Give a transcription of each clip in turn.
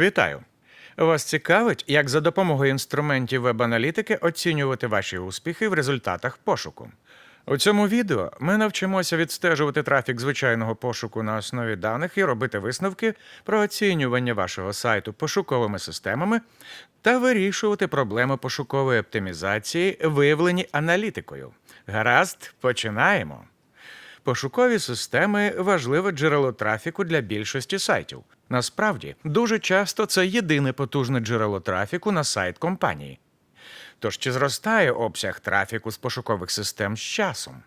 Вітаю! Вас цікавить, як за допомогою інструментів веб-аналітики оцінювати ваші успіхи в результатах пошуку. У цьому відео ми навчимося відстежувати трафік звичайного пошуку на основі даних і робити висновки про оцінювання вашого сайту пошуковими системами та вирішувати проблеми пошукової оптимізації, виявлені аналітикою. Гаразд, починаємо. Пошукові системи важливе джерело трафіку для більшості сайтів. Насправді, дуже часто це єдине потужне джерело трафіку на сайт компанії. Тож чи зростає обсяг трафіку з пошукових систем з часом?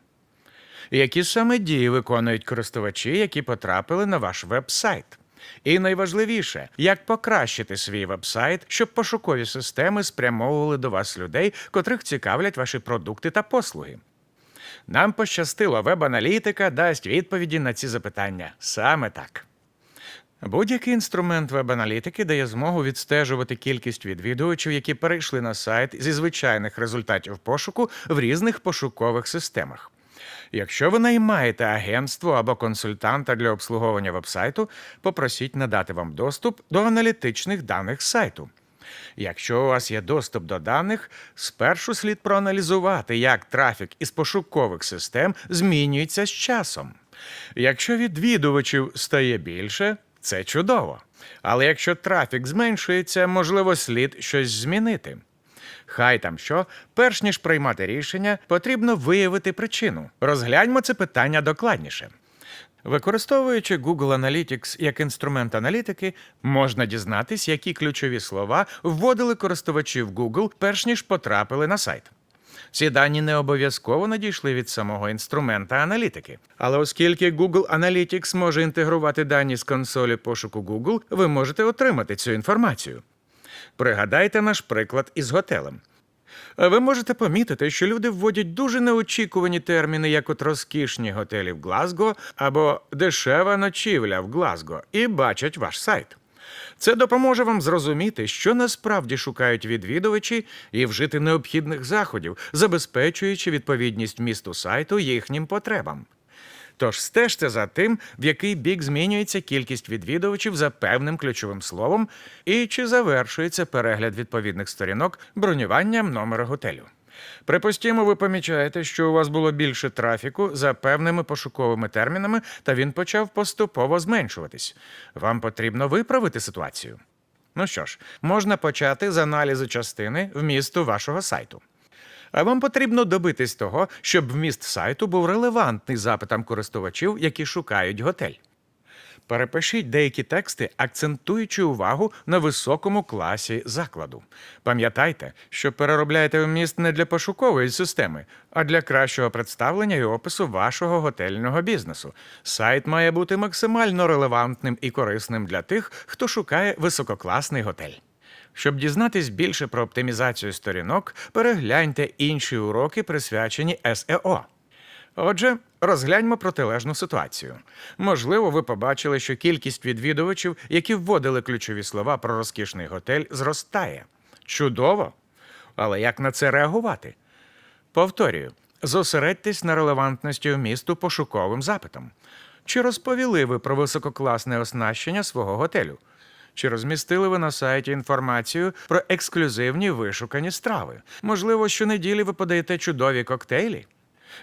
Які саме дії виконують користувачі, які потрапили на ваш веб-сайт? І найважливіше, як покращити свій веб-сайт, щоб пошукові системи спрямовували до вас людей, котрих цікавлять ваші продукти та послуги. Нам пощастило, веб-аналітика дасть відповіді на ці запитання саме так. Будь-який інструмент веб-аналітики дає змогу відстежувати кількість відвідувачів, які перейшли на сайт зі звичайних результатів пошуку в різних пошукових системах. Якщо ви наймаєте агентство або консультанта для обслуговування вебсайту, попросіть надати вам доступ до аналітичних даних сайту. Якщо у вас є доступ до даних, спершу слід проаналізувати, як трафік із пошукових систем змінюється з часом. Якщо відвідувачів стає більше, це чудово. Але якщо трафік зменшується, можливо, слід щось змінити. Хай там що, перш ніж приймати рішення, потрібно виявити причину. Розгляньмо це питання докладніше. Використовуючи Google Analytics як інструмент аналітики, можна дізнатись, які ключові слова вводили користувачі в Google, перш ніж потрапили на сайт. Ці дані не обов'язково надійшли від самого інструмента аналітики. Але оскільки Google Analytics може інтегрувати дані з консолі пошуку Google, ви можете отримати цю інформацію. Пригадайте наш приклад із готелем. Ви можете помітити, що люди вводять дуже неочікувані терміни, як от розкішні готелі в Глазго або дешева ночівля в Глазго, і бачать ваш сайт. Це допоможе вам зрозуміти, що насправді шукають відвідувачі, і вжити необхідних заходів, забезпечуючи відповідність місту сайту їхнім потребам. Тож стежте за тим, в який бік змінюється кількість відвідувачів за певним ключовим словом, і чи завершується перегляд відповідних сторінок бронюванням номера готелю. Припустімо, ви помічаєте, що у вас було більше трафіку за певними пошуковими термінами, та він почав поступово зменшуватись. Вам потрібно виправити ситуацію. Ну що ж, можна почати з аналізу частини вмісту вашого сайту. А вам потрібно добитись того, щоб вміст сайту був релевантний запитам користувачів, які шукають готель. Перепишіть деякі тексти, акцентуючи увагу на високому класі закладу. Пам'ятайте, що переробляєте вміст не для пошукової системи, а для кращого представлення і опису вашого готельного бізнесу. Сайт має бути максимально релевантним і корисним для тих, хто шукає висококласний готель. Щоб дізнатись більше про оптимізацію сторінок, перегляньте інші уроки, присвячені SEO. Отже, розгляньмо протилежну ситуацію. Можливо, ви побачили, що кількість відвідувачів, які вводили ключові слова про розкішний готель, зростає. Чудово! Але як на це реагувати? Повторюю, зосередьтесь на релевантності вмісту пошуковим запитом. Чи розповіли ви про висококласне оснащення свого готелю? Чи розмістили ви на сайті інформацію про ексклюзивні вишукані страви? Можливо, щонеділі ви подаєте чудові коктейлі?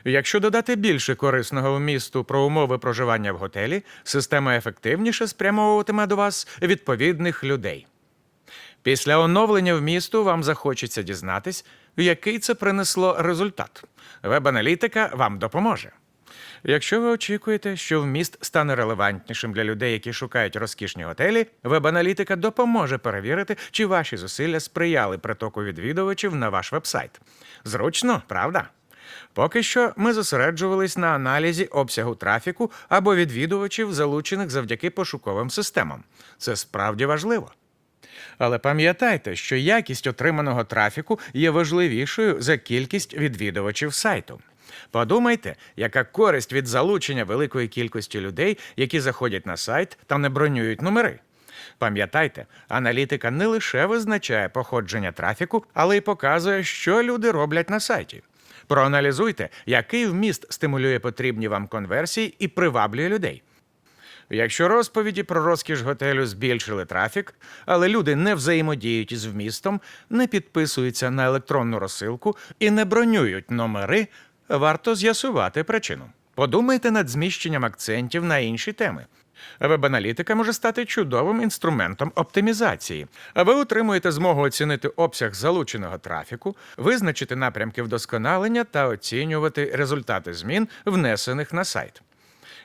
Якщо додати більше корисного вмісту про умови проживання в готелі, система ефективніше спрямовуватиме до вас відповідних людей. Після оновлення вмісту вам захочеться дізнатись, який це принесло результат. Веб-аналітика вам допоможе. Якщо ви очікуєте, що вміст стане релевантнішим для людей, які шукають розкішні готелі, веб-аналітика допоможе перевірити, чи ваші зусилля сприяли притоку відвідувачів на ваш вебсайт. Зручно, правда? Поки що ми зосереджувались на аналізі обсягу трафіку або відвідувачів, залучених завдяки пошуковим системам. Це справді важливо. Але пам'ятайте, що якість отриманого трафіку є важливішою за кількість відвідувачів сайту. Подумайте, яка користь від залучення великої кількості людей, які заходять на сайт та не бронюють номери. Пам'ятайте, аналітика не лише визначає походження трафіку, але й показує, що люди роблять на сайті. Проаналізуйте, який вміст стимулює потрібні вам конверсії і приваблює людей. Якщо розповіді про розкіш готелю збільшили трафік, але люди не взаємодіють із вмістом, не підписуються на електронну розсилку і не бронюють номери, варто з'ясувати причину. Подумайте над зміщенням акцентів на інші теми. Веб-аналітика може стати чудовим інструментом оптимізації. Ви отримуєте змогу оцінити обсяг залученого трафіку, визначити напрямки вдосконалення та оцінювати результати змін, внесених на сайт.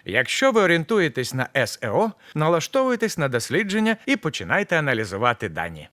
Якщо ви орієнтуєтесь на SEO, налаштовуйтесь на дослідження і починайте аналізувати дані.